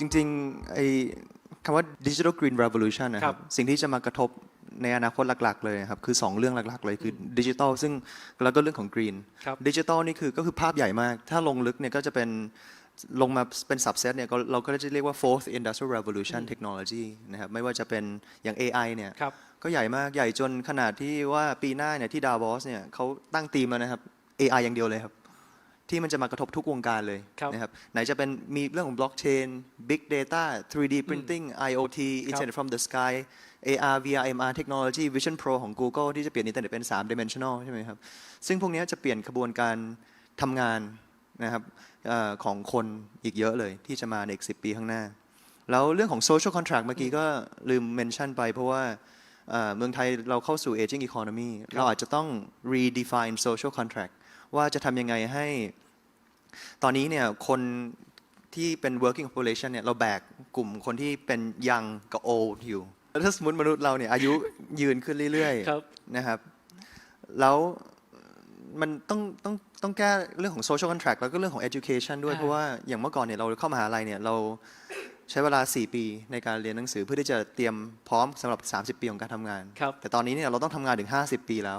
จริงๆไอ้คำว่า Digital Green Revolution นะคครัรับบ สิ่งที่จะมากระทบในอนาคตหลัก ๆ เลยครับ คือ 2 เรื่องหลัก ๆ เลยคือดิจิทัลซึ่งแล้วก็เรื่องของ Green ครับ ดิจิทัลนี่คือก็คือภาพใหญ่มาก ถ้าลงลึกเนี่ยก็จะเป็นลงมาเป็น subset เนี่ยก็เราก็จะเรียกว่า fourth industrial revolution technology นะครับ ไม่ว่าจะเป็นอย่าง AI เนี่ย ครับ ก็ใหญ่มากใหญ่จนขนาดที่ว่าปีหน้าเนี่ยที่ดาวอสเนี่ยเขาตั้งธีมแล้วนะครับ AI อย่างเดียวเลยครับ ที่มันจะมากระทบทุกวงการเลยครับนะครับไหนจะเป็นมีเรื่องของบล็อกเชน Big Data 3D Printing IoT Internet from the Sky AR VR MR Technology Vision Pro ของ Google ที่จะเปลี่ยนอินเทอร์เน็ตเป็น 3 dimensional ใช่ไหมครับ ซึ่งพวกนี้จะเปลี่ยนกระบวนการทำงานนะครับเออของคนอีกเยอะเลยที่จะมาในอีก 10 ปีข้างหน้า แล้วเรื่องของ social contract เมื่อกี้ก็ลืมเมนชั่นไป เพราะว่าเอ่อเมืองไทยเราเข้าสู่ aging economy เราอาจจะต้อง redefine social contract ว่าจะทำยังไงให้ ตอนนี้เนี่ยคนที่เป็น working population เนี่ยเราแบกกลุ่มคนที่เป็น young กับ old อยู่แล้วถ้าสมมติมนุษย์เราเนี่ยอายุยืนขึ้นเรื่อยครับ ๆนะครับ แล้วมันต้องต้องต้องแก้เรื่องของ social contract แล้วก็เรื่องของ education ด้วย อ่า เพราะว่าอย่างเมื่อก่อนเนี่ยเราเข้ามหาลัยเนี่ยเราใช้เวลา 4 ปีในการเรียนหนังสือเพื่อที่จะเตรียมพร้อมสำหรับ 30 ปีของการทำงาน ครับ แต่ตอนนี้เนี่ยเราต้องทำงานถึง 50 ปีแล้ว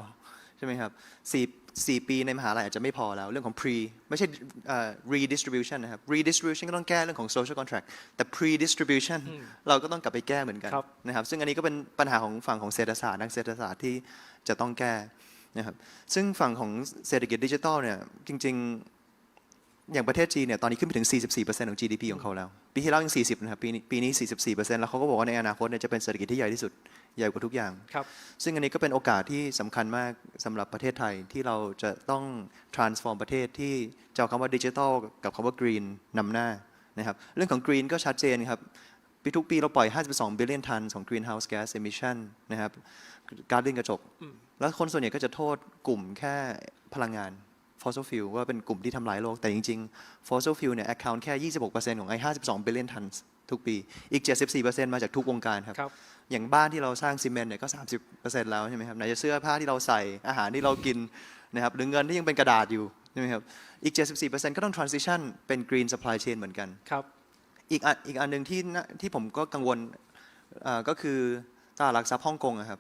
ใช่ไหมครับสี่ สี่ปีในมหาลัยอาจจะไม่พอแล้ว เรื่องของ pre ไม่ใช่เอ่อ redistribution นะครับ redistribution ก็ต้องแก้เรื่องของ social contract แต่ pre-distribution เราก็ต้องกลับไปแก้เหมือนกันครับ นะครับ ซึ่งอันนี้ก็เป็นปัญหาของฝั่งของเศรษฐศาสตร์นักเศรษฐศาสตร์ที่จะต้องแก้นะครับซึ่งฝั่งของเศรษฐกิจดิจิทัลเนี่ยจริง ๆ อย่างประเทศจีนเนี่ยตอนนี้ขึ้นไปถึง 44%ของ GDP ของเขาแล้ว ปีที่แล้วยัง 40 นะครับ ปีนี้ปีนี้ 44%แล้วเขาก็บอกว่าในอนาคตเนี่ยจะเป็นเศรษฐกิจที่ใหญ่ที่สุดใหญ่กว่าทุกอย่าง ครับ ซึ่งอันนี้ก็เป็นโอกาสที่สำคัญมากสำหรับประเทศไทยที่เราจะต้อง transform ประเทศที่จะเอาคำว่าดิจิทัลกับคำว่า green นำหน้านะครับเรื่องของ green ก็ชัดเจนครับปีทุกปีเราปล่อย 52 billion tons ของ greenhouse gas emission นะครับก๊าซเรือนกระจก แล้วคนส่วนใหญ่ก็จะโทษกลุ่มแค่พลังงาน fossil fuel ว่าเป็นกลุ่มที่ทำลายโลก แต่จริงๆ fossil fuel เนี่ย account แค่ 26%ของไอ้52 billion tons ทุกปี อีก 74%มาจากทุกวงการครับครับ อย่างบ้านที่เราสร้างซีเมนต์เนี่ยก็ 30%แล้วใช่ไหมครับ ไหนจะเสื้อผ้าที่เราใส่ อาหารที่เรากินนะครับหรือเงินที่ยังเป็นกระดาษอยู่ใช่ไหมครับ อีก 74%ก็ต้อง transition เป็น green supply chain เหมือนกัน ครับ อีกอันอีกอันหนึ่งที่น่าที่ผมก็กังวลเอ่อก็คือตลาดหลักทรัพย์ฮ่องกงอะครับ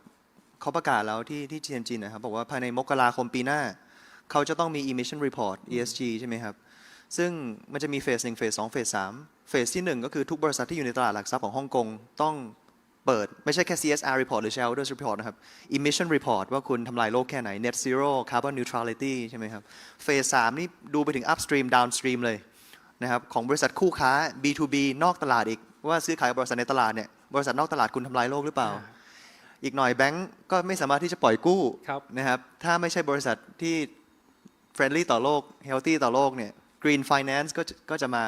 เขาประกาศแล้วที่ที่เจียนจินนะครับบอกว่าภายในมกราคมปีหน้า เขาจะต้องมี emission report ESG ใช่ไหมครับ ซึ่งมันจะมีเฟสหนึ่งเฟสสองเฟสสามเฟสที่หนึ่งก็คือทุกบริษัทที่อยู่ในตลาดหลักทรัพย์ของฮ่องกงต้องเปิด ไม่ใช่แค่ CSR report หรือ shareholders report นะครับ emission report ว่าคุณทำลายโลกแค่ไหน net zero carbon neutrality ใช่ไหมครับเฟสสามนี่ดูไปถึง upstream downstream เลยนะครับของบริษัทคู่ค้า B2B นอกตลาดอีก ว่าซื้อขายกับบริษัทในตลาดเนี่ยบริษัทนอกตลาดคุณทำลายโลกหรือเปล่าอ่าอีกหน่อยแบงก์ก็ไม่สามารถที่จะปล่อยกู้ครับนะครับถ้าไม่ใช่บริษัทที่ friendly ต่อโลก healthy ต่อโลกเนี่ย green finance ก็จะก็จะมา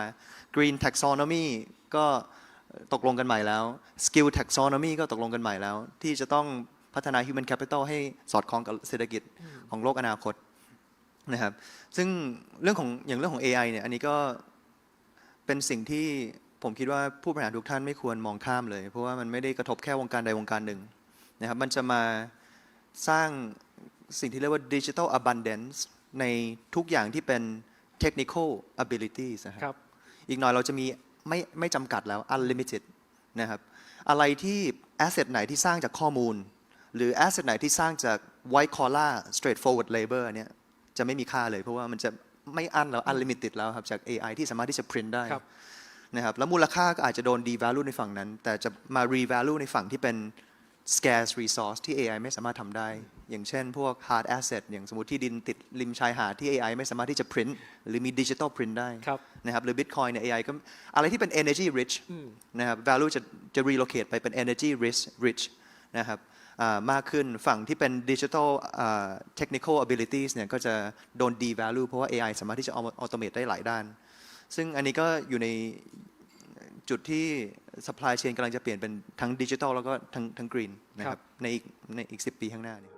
green taxonomy ก็ตกลงกันใหม่แล้ว skill taxonomy ก็ตกลงกันใหม่แล้ว ที่จะต้องพัฒนา human capital ให้สอดคล้องกับเศรษฐกิจของโลกอนาคตนะครับซึ่งเรื่องของอย่างเรื่องของ AI เนี่ยอันนี้ก็เป็นสิ่งที่ผมคิดว่าผู้บริหารทุกท่านไม่ควรมองข้ามเลย เพราะว่ามันไม่ได้กระทบแค่วงการใดวงการหนึ่งนะครับมันจะมาสร้างสิ่งที่เรียกว่า digital abundance ในทุกอย่างที่เป็น technical abilities นะครับครับ อีกหน่อยเราจะมีไม่ไม่จำกัดแล้ว unlimited นะครับ อะไรที่ asset ไหนที่สร้างจากข้อมูล หรือ asset ไหนที่สร้างจาก white collar straightforward labor เนี่ยจะไม่มีค่าเลยเพราะว่ามันจะไม่อั้นแล้ว unlimited แล้วครับ จาก AI ที่สามารถที่จะ print ได้ครับนะครับแล้วมูลค่าก็อาจจะโดน devalue ในฝั่งนั้น แต่จะมา revalue ในฝั่งที่เป็น scarce resource ที่ AI ไม่สามารถทำได้ อย่างเช่นพวก hard asset อย่างสมมติที่ดินติดริมชายหาดที่ AI ไม่สามารถที่จะ print หรือมี digital print ได้ครับนะครับหรือ Bitcoin เนี่ย AI ก็อะไรที่เป็น energy rich อืมนะครับ value จะจะ relocate ไปเป็น energy rich rich นะครับอ่ามากขึ้นฝั่งที่เป็น digital อ่า technical abilities เนี่ยก็จะโดน devalue เพราะว่า AI สามารถที่จะ automate ได้หลายด้าน ซึ่งอันนี้ก็อยู่ในจุดที่ supply chain กำลังจะเปลี่ยนเป็นทั้งดิจิทัลแล้วก็ทั้งทั้ง green นะครับในอีกในอีก10ปีข้างหน้านี้